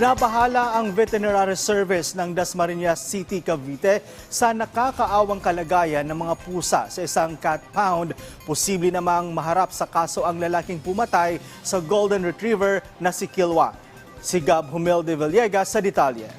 Nabahala ang veterinary service ng Dasmariñas City, Cavite sa nakakaawang kalagayan ng mga pusa sa isang cat pound. Posible namang maharap sa kaso ang lalaking pumatay sa golden retriever na si Kilwa. Si Gab Humel de Villegas sa detalye.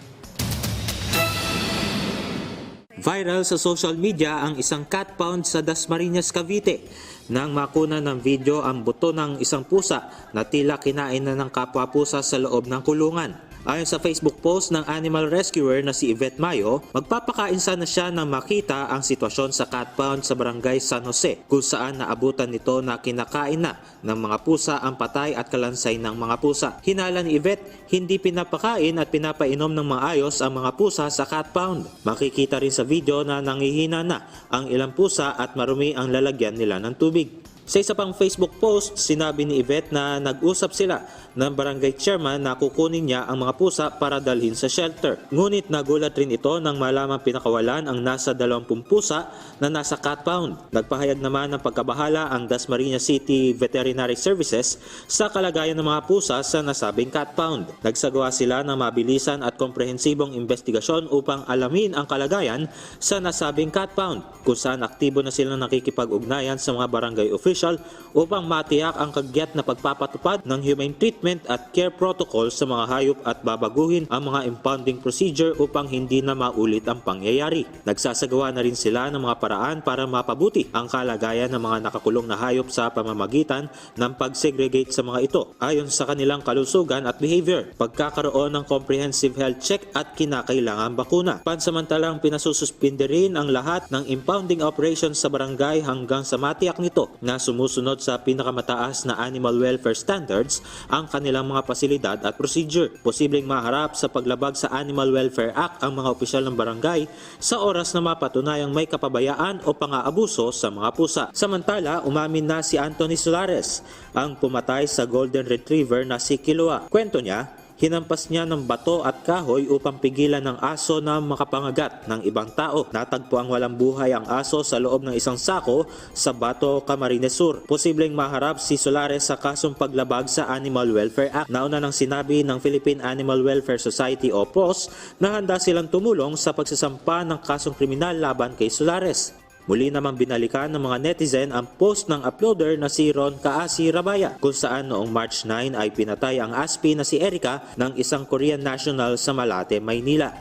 Viral sa social media ang isang cat pound sa Dasmariñas, Cavite. Nang makuna ng video ang buto ng isang pusa na tila kinain na ng kapwa pusa sa loob ng kulungan. Ayon sa Facebook post ng animal rescuer na si Yvette Mayo, magpapakain sana siya nang makita ang sitwasyon sa cat pound sa barangay San Jose kung saan naabutan nito na kinakain na ng mga pusa ang patay at kalansay ng mga pusa. Hinala ni Yvette, hindi pinapakain at pinapainom ng maayos ang mga pusa sa cat pound. Makikita rin sa video na nangihina na ang ilang pusa at marumi ang lalagyan nila ng tubig. Sa isa pang Facebook post, sinabi ni Yvette na nag-usap sila ng barangay chairman na kukunin niya ang mga pusa para dalhin sa shelter. Ngunit nagulat rin ito nang malamang pinakawalan ang nasa 20 pusa na nasa cat pound. Nagpahayag naman ng pagkabahala ang Dasmariñas City Veterinary Services sa kalagayan ng mga pusa sa nasabing cat pound. Nagsagawa sila ng mabilisan at komprehensibong investigasyon upang alamin ang kalagayan sa nasabing cat pound kung saan aktibo na silang nakikipag-ugnayan sa mga barangay official upang matiyak ang kagyat na pagpapatupad ng humane treatment at care protocol sa mga hayop at babaguhin ang mga impounding procedure upang hindi na maulit ang pangyayari. Nagsasagawa na rin sila ng mga paraan para mapabuti ang kalagayan ng mga nakakulong na hayop sa pamamagitan ng pag-segregate sa mga ito ayon sa kanilang kalusugan at behavior, pagkakaroon ng comprehensive health check at kinakailangan bakuna. Pansamantalang pinasususpinde rin ang lahat ng impounding operations sa barangay hanggang sa matiyak nito na sumusunod sa pinakamataas na animal welfare standards ang kanilang mga pasilidad at procedure. Posibleng maharap sa paglabag sa Animal Welfare Act ang mga opisyal ng barangay sa oras na mapatunayang may kapabayaan o pang-aabuso sa mga pusa. Samantala, umamin na si Anthony Solares, ang pumatay sa golden retriever na si Kilua. Kwento niya, Hinampas niya ng bato at kahoy upang pigilan ng aso na makapangagat ng ibang tao. Natagpo ang walang buhay ang aso sa loob ng isang sako sa Bato, Camarines Sur. Posibleng maharap si Solares sa kasong paglabag sa Animal Welfare Act. Nauna nang sinabi ng Philippine Animal Welfare Society o POS na handa silang tumulong sa pagsasampa ng kasong kriminal laban kay Solares. Muli namang binalikan ng mga netizen ang post ng uploader na si Ron Kaasi Rabaya kung saan noong March 9 ay pinatay ang aspi na si Erica ng isang Korean national sa Malate, Maynila.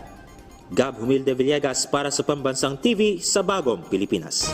Gab Humilde Villegas para sa Pambansang TV sa Bagong Pilipinas.